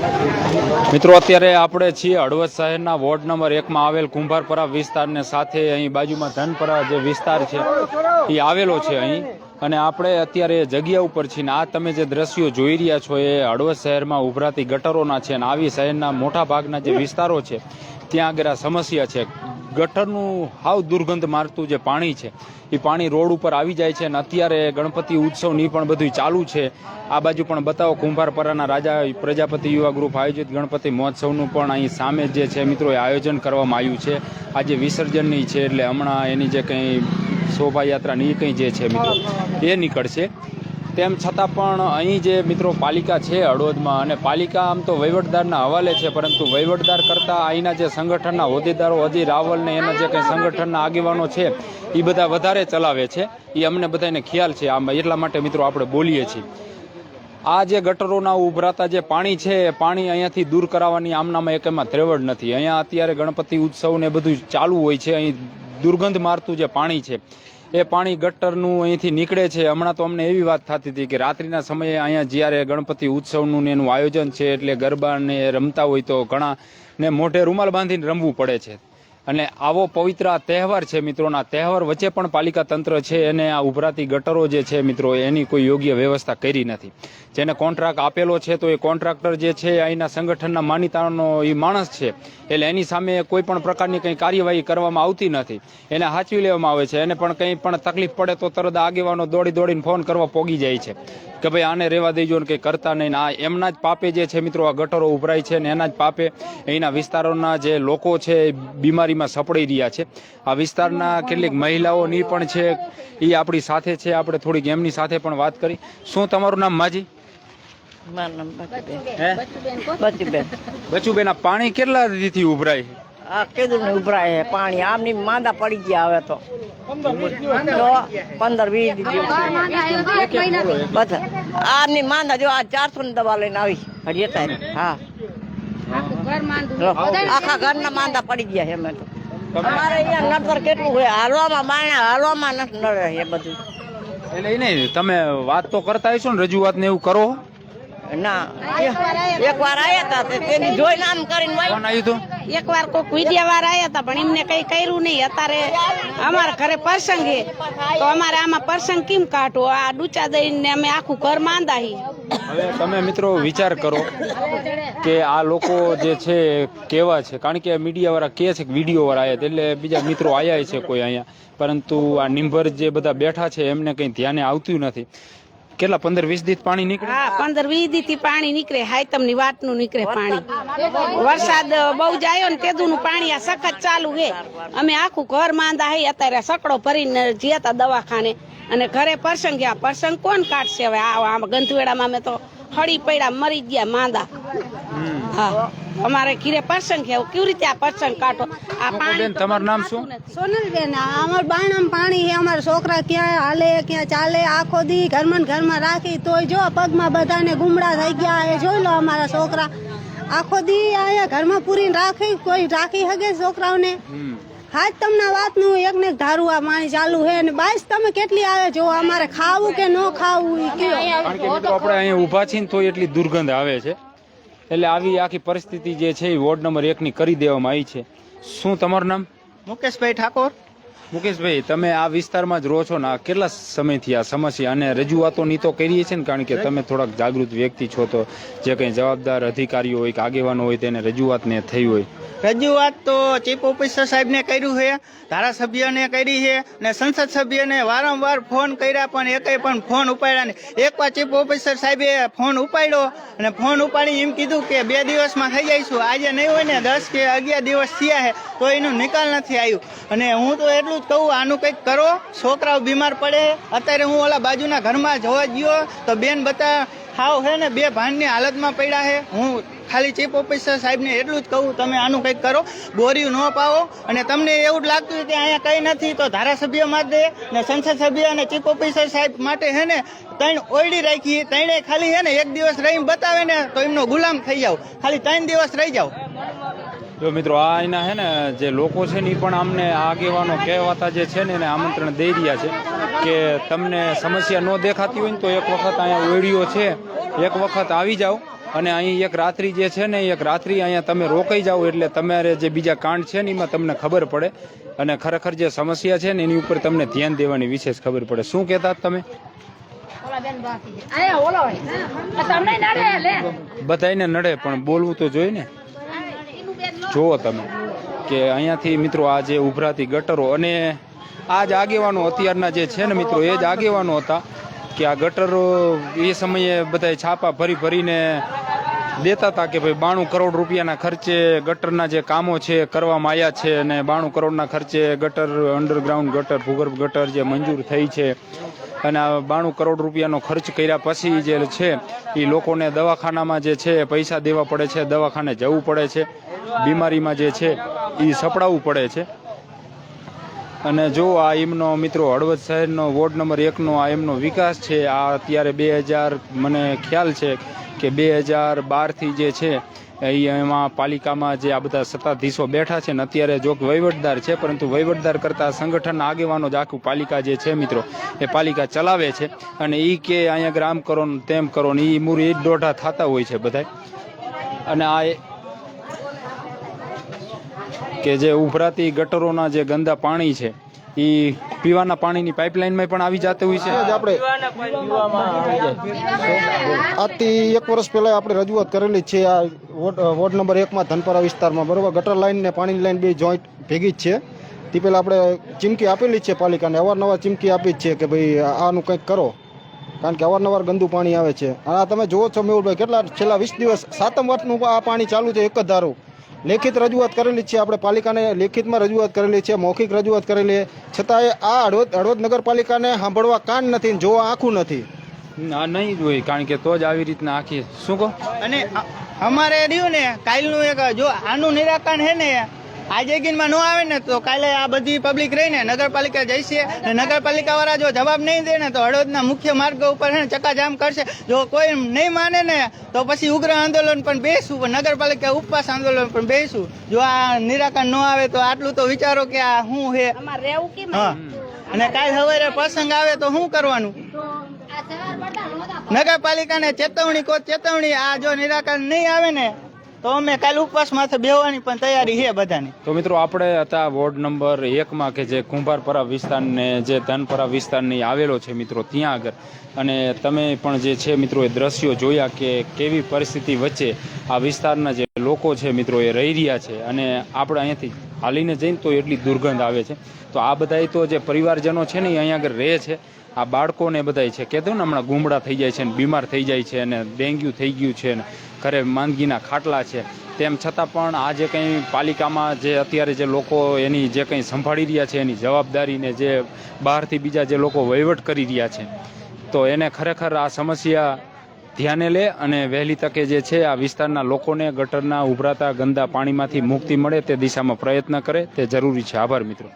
મિત્રો, અત્યારે આપણે છીએ હળવદ શહેરના વોર્ડ નંબર એકમાં આવેલ કુંભારપરા વિસ્તારને સાથે અહીં બાજુમાં ધનપરા જે વિસ્તાર છે, એ આવેલો છે અહીં. અને આપણે અત્યારે જગ્યા ઉપર છીએ ને આ તમે જે દ્રશ્યો જોઈ રહ્યા છો, એ હળવદ શહેરમાં ઉભરાતી ગટરોના છે અને આવી શહેરના મોટા ભાગના જે વિસ્તારો છે, ત્યાં આગળ સમસ્યા છે. ગટરનું હાવ દુર્ગંધ મારતું જે પાણી છે, એ પાણી રોડ ઉપર આવી જાય છે અને અત્યારે ગણપતિ ઉત્સવની પણ બધું ચાલુ છે. આ બાજુ પણ બતાવો, કુંભારપરાના રાજા, પ્રજાપતિ યુવા ગ્રુપ આયોજિત ગણપતિ મહોત્સવનું પણ અહીં સામે જે છે મિત્રો આયોજન કરવામાં આવ્યું છે. આજે વિસર્જનની છે, એટલે હમણાં એની જે કંઈ શોભાયાત્રાની કંઈ જે છે મિત્રો, એ નીકળશે. તેમ છતાં પણ અહીં જે મિત્રો પાલિકા છે હળવદમાં, અને પાલિકા આમ તો વહીવટદારના હવાલે છે, પરંતુ વહીવટદાર કરતાં અહીંના જે સંગઠનના હોદ્દેદારો હજી રાવલ ને એના જે કંઈ સંગઠનના આગેવાનો છે એ બધા વધારે ચલાવે છે. એ અમને બધાને ખ્યાલ છે, આમ એટલા માટે મિત્રો આપણે બોલીએ છીએ. આ જે ગટરોના ઉભરાતા જે પાણી છે, એ પાણી અહીંયાથી દૂર કરાવવાની આમનામાં એક એમાં ત્રેવડ નથી. અહીંયા અત્યારે ગણપતિ ઉત્સવ ને બધું ચાલુ હોય છે, અહીં દુર્ગંધ મારતું જે પાણી છે એ પાણી ગટરનું અહીંથી નીકળે છે. હમણાં તો અમને એવી વાત થતી હતી કે રાત્રિના સમયે અહીંયા જ્યારે ગણપતિ ઉત્સવનું ને એનું આયોજન છે એટલે ગરબાને રમતા હોય તો ઘણા ને મોઢે રૂમાલ બાંધીને રમવું પડે છે. અને આવો પવિત્ર આ તહેવાર છે મિત્રોના તહેવાર વચ્ચે પણ પાલિકા તંત્ર છે એને આ ઉભરાતી ગટરો જે છે મિત્રો, એની કોઈ યોગ્ય વ્યવસ્થા કરી નથી. જેને કોન્ટ્રાક્ટ આપેલો છે તો એ કોન્ટ્રાક્ટર જે છે અહીંના સંગઠનના માનીતાનો એ માણસ છે. એટલે એની સામે કોઈ પણ પ્રકારની કંઈ કાર્યવાહી કરવામાં આવતી નથી. એને હાચવી લેવામાં આવે છે. એને પણ કંઈ પણ તકલીફ પડે તો તરત આગેવાનો દોડી દોડીને ફોન કરવા પોગી જાય છે. કે ભાઈ આને રહેવા દેજો ને કંઈ કરતા નહીં. આ એમના જ પાપે જે છે મિત્રો આ ગટરો ઉભરાય છે ને એના જ પાપે અહીંના વિસ્તારોના જે લોકો છે એ બીમારીમાં સપડાઈ રહ્યા છે. આ વિસ્તારના કેટલીક મહિલાઓની પણ છે એ આપણી સાથે છે. આપણે થોડીક એમની સાથે પણ વાત કરી. શું તમારું નામ માજી? મારું નામ બચુબેન. હે? પાણી કેટલા દીથી ઉભરાય? આ કીધું ને ઉભરાય પાણી. આમની માંદા પડી ગયા હવે તો. પંદર વીસ બધા. આમની માંદા જો આ ચારસો ની દવા લઈને આવી. હજી અત્યારે હા. લો, આખા ઘરના માંદા પડી ગયા છે અમે તો અમારે અહીંયા નડતર કેટલું હોય? હાલવામાં માણે હાલવામાં નથી નડે એ બધું. એટલે નહીં તમે વાત તો કરતા હશો ને રજૂઆત ને એવું કરો? ના એક વાર આયા હતા તેની જોઈને આમ કરીને કોણ આવ્યું હતું પણ એમને કઈ કર્યું નહીં. અત્યારે અમારા ઘરે પ્રસંગ હે તો અમારે આમાં પ્રસંગ કેમ કાઢવો? આ ડૂચા દઈને અમે આખું ઘર માંદાહી. હવે તમે મિત્રો વિચાર કરો કે આ લોકો જે છે કેવા છે? કારણ કે મીડિયા વાળા કે છે કે વીડિયો વાળા આવ્યા એટલે બીજા મિત્રો આયા છે કોઈ અહીંયા. પરંતુ આ નિંભર જે બધા બેઠા છે એમને કંઈ ધ્યાને આવતું નથી. કેટલા, પંદર, વીસ દીત પાણી નીકળે? પંદર, વીસ દીથી પાણી નીકળે, હાયતમની ની વાતનું નીકળે પાણી. વરસાદ બહુ જાયો ને તેદું પાણી આ સખત ચાલુ હે અમે આખું ઘર માંદા હે અત્યારે સકડો ભરીને જીયાતા દવાખાને. અને ઘરે પ્રસંગ ગયા, પ્રસંગ કોણ કાઢશે હવે? આ ગંધવેડામાં અમે તો હળી પડ્યા, મરી ગયા માંદા. હા. અમારે ઘીરે પ્રસંગ છે. કેવી રીતે આ પ્રસંગ કાઢો? આ પાણી તમારું નામ શું? સોનલબેન અમાર બાયણામાં પાણી છે. અમારા છોકરા ક્યાં હાલે ક્યાં ચાલે? આખો દી ઘરમાં ઘરમાં રાખી. તોય જો પગમાં બધાને ગુમડા થઈ ગયા એ જોઈ લો અમારા છોકરા. આખો દી અહીંયા ઘરમાં પૂરીને રાખી કોઈ રાખી શકે છોકરાઓને. હાજ તમને વાતનું એક ને એક ધારું આ પાણી ચાલુ છે. અને બાઈસ તમે કેટલી આવે જો અમારે ખાવું કે ન ખાવું આપણે અહીંયા ઊભા છીએ ને તો એટલી દુર્ગંધ આવે છે. એટલે આવી આખી પરિસ્થિતિ જે છે એ વોર્ડ નંબર એકની કરી દેવામાં આવી છે. શું તમારું નામ? મુકેશભાઈ ઠાકોર. મુકેશભાઈ, તમે આ વિસ્તારમાં જ રહો છો ને કેટલા સમયથી આ સમસ્યા અને રજૂઆતોની તો કરીએ છીએ ને, કારણ કે તમે થોડાક જાગૃત વ્યક્તિ છો તો જે કંઈ જવાબદાર અધિકારીઓ હોય, કે આગેવાનો હોય, તેને રજૂઆત ને થઈ હોય. રજૂઆત તો ચીફ ઓફિસર સાહેબને કર્યું છે, ધારાસભ્યને કરી છે, ને સંસદ સભ્યને વારંવાર ફોન કર્યા, પણ એકેય પણ ફોન ઉપાડ્યા નહીં. એકવાર ચીફ ઓફિસર સાહેબે ફોન ઉપાડ્યો, અને ફોન ઉપાડી એમ કીધું કે બે દિવસમાં થઈ જઈશું. આજે નહીં હોય ને, દસ કે અગિયાર દિવસ થયા છે, તો એનો નિકાલ નથી આવ્યું. અને હું તો એટલું જ કહું, આનું કંઈક કરો. છોકરાઓ બીમાર પડે. અત્યારે હું ઓલા બાજુના ઘરમાં જોવા ગયો, તો બેન બતા હાવ હે ને, બે ભાનની હાલતમાં પડ્યા છે હું ખાલી ચીફ ઓફિસર સાહેબને એટલું જ કહું, તમે આનું કંઈક કરો. બોરિયું ન પાવો. અને તમને એવું જ લાગતું કે અહીંયા કંઈ નથી, તો ધારાસભ્ય માટે ને સંસદ સભ્ય અને ચીફ ઓફિસર સાહેબ માટે છે ને, ત્રણ ઓરડી રાખી ત્રણે ખાલી છે ને, એક દિવસ રહીને બતાવે ને, તો એમનો ગુલામ થઈ જાવ ખાલી ત્રણ દિવસ રહી જાવ જો મિત્રો આ એના છે ને જે લોકો છે ને એ પણ અમને આગેવાનો કહેવાતા જે છે ને એને આમંત્રણ દઈ રહ્યા છે કે તમને સમસ્યા ન દેખાતી હોય ને તો એક વખત અહીંયા ઓડિયો છે એક વખત આવી જાઓ અને અહીં એક રાત્રિ જે છે ને એક રાત્રિ અહીંયા તમે રોકાઈ જાઓ એટલે તમારે જે બીજા કાંડ છે ને એમાં તમને ખબર પડે અને ખરેખર જે સમસ્યા છે ને એની ઉપર તમને ધ્યાન દેવાની વિશેષ ખબર પડે. શું કહેતા તમે? બધાયને નડે પણ બોલવું તો જોઈએ ને. જુઓ તમે કે અહીંયાથી મિત્રો આ જે ઉભરાતી ગટરો અને આ જ આગેવાનો અત્યારના જે છે ને મિત્રો, એ જ આગેવાનો હતા કે આ ગટરો એ સમયે બધા છાપા ભરી ભરીને દેતા હતા કે ભાઈ બાણું કરોડ રૂપિયાના ખર્ચે ગટરના જે કામો છે કરવામાં આવ્યા છે અને બાણું કરોડના ખર્ચે ગટર અંડરગ્રાઉન્ડ ગટર, ભૂગર્ભ ગટર જે મંજૂર થઈ છે અને આ બાણું કરોડ રૂપિયાનો ખર્ચ કર્યા પછી જે છે એ લોકોને દવાખાનામાં જે છે, પૈસા દેવા પડે છે, દવાખાને જવું પડે છે, બીમારીમાં જે છે એ સપડાવવું પડે છે. અને જો આ એમનો મિત્રો હળવદ શહેરનો વોર્ડ નંબર એકનો આ એમનો વિકાસ છે, આ અત્યારે બે હજાર, મને ખ્યાલ છે કે બે હજાર બારથી જે છે એમાં પાલિકામાં જે આ બધા સત્તાધીશો બેઠા છે ને અત્યારે જોક વહીવટદાર છે, પરંતુ વહીવટદાર કરતાં સંગઠન આગેવાનો જ આખું પાલિકા જે છે મિત્રો, એ પાલિકા ચલાવે છે અને એ કે અહીંયા ગ્રામ કરો ને તેમ કરો ને એ મૂરી દોઢા થતા હોય છે બધાય. અને આ કે જે ઉભરાતી ગટરોના જે ગંદા પાણી છે એ પીવાના પાણીની પાઇપલાઇનમાં પણ આવી જાતે હોય છે. જ આપણે આજથી એક વર્ષ પહેલાં આપણે રજૂઆત કરેલી જ છે આ વોર્ડ વોર્ડ નંબર એકમાં ધનપરા વિસ્તારમાં. બરોબર? ગટર લાઇન ને પાણીની લાઇન બે જોઈન્ટ ભેગી જ છે. તે પહેલાં આપણે ચીમકી આપેલી છે પાલિકાને. અવારનવાર ચીમકી આપી જ છે કે ભાઈ આનું કંઈક કરો. કારણ કે અવારનવાર ગંદુ પાણી આવે છે. અને આ તમે જુઓ છો મેહુલભાઈ કેટલા છેલ્લા વીસ દિવસ સાતમ વર્ષનું આ પાણી ચાલુ છે એક જ ધારું. લેખિત રજૂઆત કરેલી છે. આપણે પાલિકાને લેખિતમાં રજૂઆત કરેલી છે મૌખિક રજૂઆત કરેલી છે. છતાંય આ હળવદ હળવદ નગરપાલિકાને સાંભળવા કાન નથી જોવા આંખું નથી. આ નહીં જોઈ કારણ કે તો જ આવી રીતના આખી. શું કહો? અને અમારે રહ્યું ને કાલનું એક જો આનું નિરાકરણ છે ને આજે ગીનમાં ન આવે ને તો કાલે આ બધી પબ્લિક રહીને નગરપાલિકા જઈશે ને નગરપાલિકા વાળા જો જવાબ નહીં દે ને તો હળવદના મુખ્ય માર્ગ ઉપર છે ને ચક્કાજામ કરશે. જો કોઈ નહીં માને ને તો પછી ઉગ્ર આંદોલન પણ બેસું પણ નગરપાલિકા ઉપવાસ આંદોલન પણ બેસું. જો આ નિરાકરણ ન આવે તો આટલું તો વિચારો કે આ શું છે હા. અને કાલ સવારે પ્રસંગ આવે તો શું કરવાનું? નગરપાલિકાને ચેતવણી કો ચેતવણી આ જો નિરાકરણ નહીં આવે ને તો અમે કાલ ઉપવાસ માથે બેહવાની પણ તૈયારી છે બધાની. તો મિત્રો આપણે હતા વોર્ડ નંબર એકમાં કે જે કુંભારપરા વિસ્તારને જે ધનપરા વિસ્તારની આવેલો છે મિત્રો ત્યાં આગળ. અને તમે પણ જે છે મિત્રો એ દ્રશ્યો જોયા કે કેવી પરિસ્થિતિ વચ્ચે આ વિસ્તારના જે લોકો છે મિત્રો એ રહી રહ્યા છે. અને આપણે અહીંયાથી હાલીને જઈને તો એટલી દુર્ગંધ આવે છે. તો આ બધાય તો જે પરિવારજનો છે ને અહીંયા આગળ રહે છે. આ બાળકોને બધાય છે. કહેતો ને હમણાં ગુમડા થઈ જાય છે ને બીમાર થઈ જાય છે અને ડેન્ગ્યુ થઈ ગયું છે ને ઘરે માંદગીના ખાટલા છે. તેમ છતાં પણ આ જે કંઈ પાલિકામાં જે અત્યારે જે લોકો એની જે કંઈ સંભાળી રહ્યા છે, એની જવાબદારીને જે બહારથી બીજા જે લોકો વહીવટ કરી રહ્યા છે, તો એને ખરેખર આ સમસ્યા ધ્યાને લે અને વહેલી તકે જે છે આ વિસ્તારના લોકોને ગટરના ઉભરાતા ગંદા પાણીમાંથી મુક્તિ મળે તે દિશામાં પ્રયત્ન કરે તે જરૂરી છે. આભાર મિત્રો.